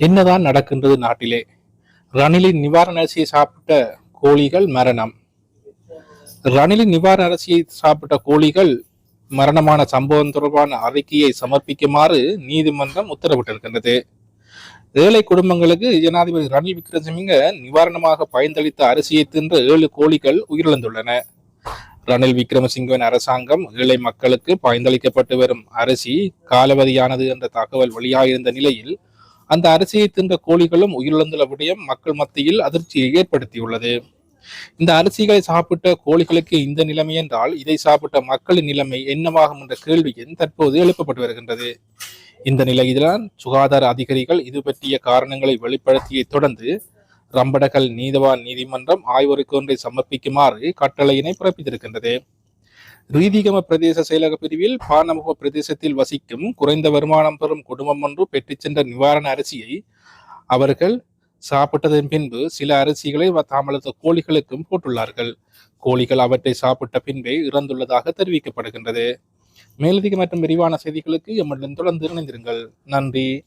என்னதான் நடக்கின்றது நாட்டிலே? ரணிலின் நிவாரண அரிசியை சாப்பிட்ட கோழிகள் மரணம். ரணிலின் நிவாரண அரிசியை சாப்பிட்ட கோழிகள் மரணமான சம்பவம் தொடர்பான அறிக்கையை சமர்ப்பிக்குமாறு நீதிமன்றம் உத்தரவிட்டிருக்கின்றது. ஏழை குடும்பங்களுக்கு ஜனாதிபதி ரணில் விக்ரமசிங்க நிவாரணமாக பயந்தளித்த அரிசியை தின்ற ஏழு கோழிகள் உயிரிழந்துள்ளன. ரணில் விக்ரமசிங்கவின் அரசாங்கம் ஏழை மக்களுக்கு பயந்தளிக்கப்பட்டு வரும் அரிசி காலவதியானது என்ற தகவல் வெளியாகியிருந்த நிலையில் அந்த அரிசியை தின்ற கோழிகளும் உயிரிழந்துள்ள விடயம் மக்கள் மத்தியில் அதிர்ச்சியை ஏற்படுத்தியுள்ளது. இந்த அரிசிகளை சாப்பிட்ட கோழிகளுக்கு இந்த நிலைமை என்றால் இதை சாப்பிட்ட மக்களின் நிலைமை என்னவாகும் என்ற கேள்வியும் தற்போது எழுப்பப்பட்டு வருகின்றது. இந்த நிலையில்தான் சுகாதார அதிகாரிகள் இது பற்றிய காரணங்களை வெளிப்படுத்தியை தொடர்ந்து ரம்படகல் நீதவான் நீதிமன்றம் ஆய்வறிக்கை ஒன்றை சமர்ப்பிக்குமாறு கட்டளையினை பிறப்பித்திருக்கின்றது. ரீதிகம பிரதேச செயலக பிரிவில் பானமுக பிரதேசத்தில் வசிக்கும் குறைந்த வருமானம் பெறும் குடும்பம் ஒன்று பெற்றுச் சென்ற நிவாரண அரிசியை அவர்கள் சாப்பிட்டதன் பின்பு சில அரிசிகளை வ- கோழிகளுக்கும் போட்டுள்ளார்கள். கோழிகள் அவற்றை சாப்பிட்ட பின்பே இறந்துள்ளதாக தெரிவிக்கப்படுகின்றது. மேலதிக மற்றும் விரிவான செய்திகளுக்கு எம்முடன் தொடர்ந்து இணைந்திருங்கள். நன்றி.